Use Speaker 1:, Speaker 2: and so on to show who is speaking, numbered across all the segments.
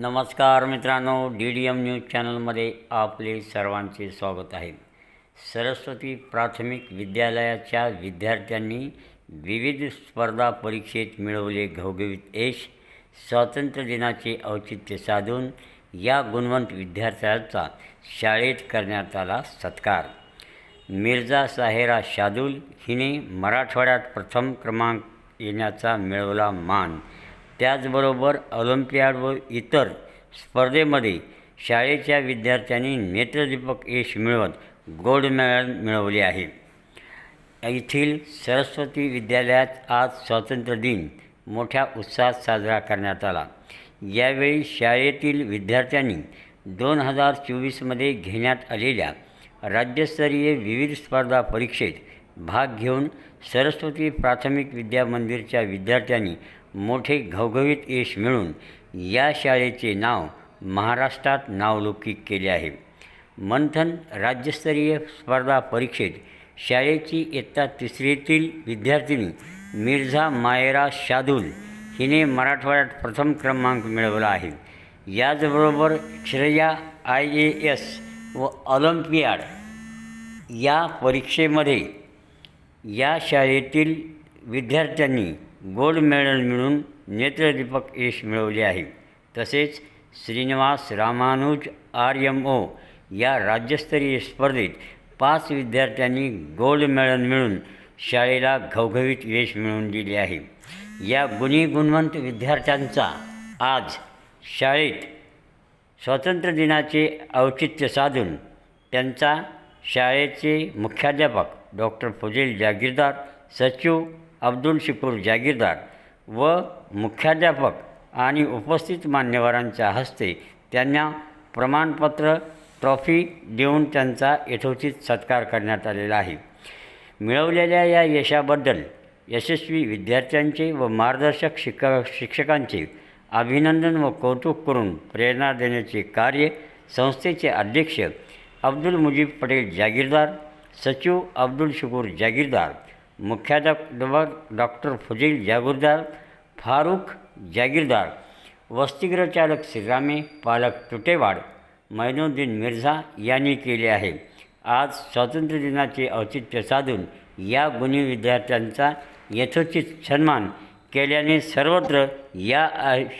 Speaker 1: नमस्कार मित्रांनो D D M news चॅनलमध्ये आपले सर्वांचे स्वागत आहे. सरस्वती प्राथमिक विद्यालयाच्या विद्यार्थ्यांनी विविध स्पर्धा परीक्षेत मिळवले घवघवीत यश स्वातंत्र्य दिनाचे औचित्य साधून या गुणवंत विद्यार्थ्याचा शाळेत करण्यात आला सत्कार. मिर्झा साहेरा शादुल हिने मराठवाड्यात प्रथम क्रमांक येण्याचा मिळवला मान. त्याचबरोबर ऑलिम्पियाड व इतर स्पर्धेमध्ये शाळेच्या विद्यार्थ्यांनी नेत्रदीपक यश मिळवत गोल्ड मेडल मिळवले आहे. येथील सरस्वती विद्यालयात आज स्वातंत्र्य दिन मोठ्या उत्साहात साजरा करण्यात आला. यावेळी शाळेतील विद्यार्थ्यांनी दोन हजार चोवीसमध्ये घेण्यात आलेल्या राज्यस्तरीय विविध स्पर्धा परीक्षेत भाग घेऊन सरस्वती प्राथमिक विद्या मंदिरच्या विद्यार्थ्यांनी मोठे घवघवीत यश मिळून या शाळेचे नाव महाराष्ट्रात नावलौकिक केले आहे. मंथन राज्यस्तरीय स्पर्धा परीक्षेत शाळेची इयत्ता तिसरीतील विद्यार्थिनी मिर्झा मायरा शादुल हिने मराठवाड्यात प्रथम क्रमांक मिळवला आहे. याचबरोबर श्रेया आय ए एस व ऑलिम्पियाड या परीक्षेमध्ये या शाळेतील विद्यार्थ्यांनी गोल्ड मेडल मिळून नेत्रदीपक यश मिळवले आहे. तसेच Srinivas Ramanuj R M O या राज्यस्तरीय स्पर्धेत पाच विद्यार्थ्यांनी गोल्ड मेडल मिळून शाळेला घवघवीत यश मिळवून दिले आहे. या गुणी गुणवंत विद्यार्थ्यांचा आज शाळेत स्वातंत्र्य दिनाचे औचित्य साधून त्यांचा शाळेचे मुख्याध्यापक डॉक्टर फुजेल जागीरदार सचिव अब्दुल शिकूर जागीरदार व मुख्याध्यापक आणि उपस्थित मान्यवरांच्या हस्ते त्यांना प्रमाणपत्र ट्रॉफी देऊन त्यांचा यथोचित सत्कार करण्यात आलेला आहे. मिळवलेल्या या यशाबद्दल यशस्वी विद्यार्थ्यांचे व मार्गदर्शक शिक शिक्षकांचे अभिनंदन व कौतुक करून प्रेरणा देण्याचे कार्य संस्थेचे अध्यक्ष अब्दुल मुजीब पटेल जागीरदार सचिव अब्दुल शकूर जागीरदार मुख्याध्यापक डॉक्टर फुजील जागीरदार फारुख जागीरदार वसतिगृह चालक श्रीरामे पालक तुटेवाड मैनुद्दीन मिर्झा यांनी केले आहे. आज स्वातंत्र्य दिनाचे औचित्य साधून या गुन्हे विद्यार्थ्यांचा यथोचित सन्मान केल्याने सर्वत्र या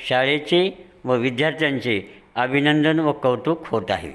Speaker 1: शाळेचे व विद्यार्थ्यांचे अभिनंदन व कौतुक होत आहे.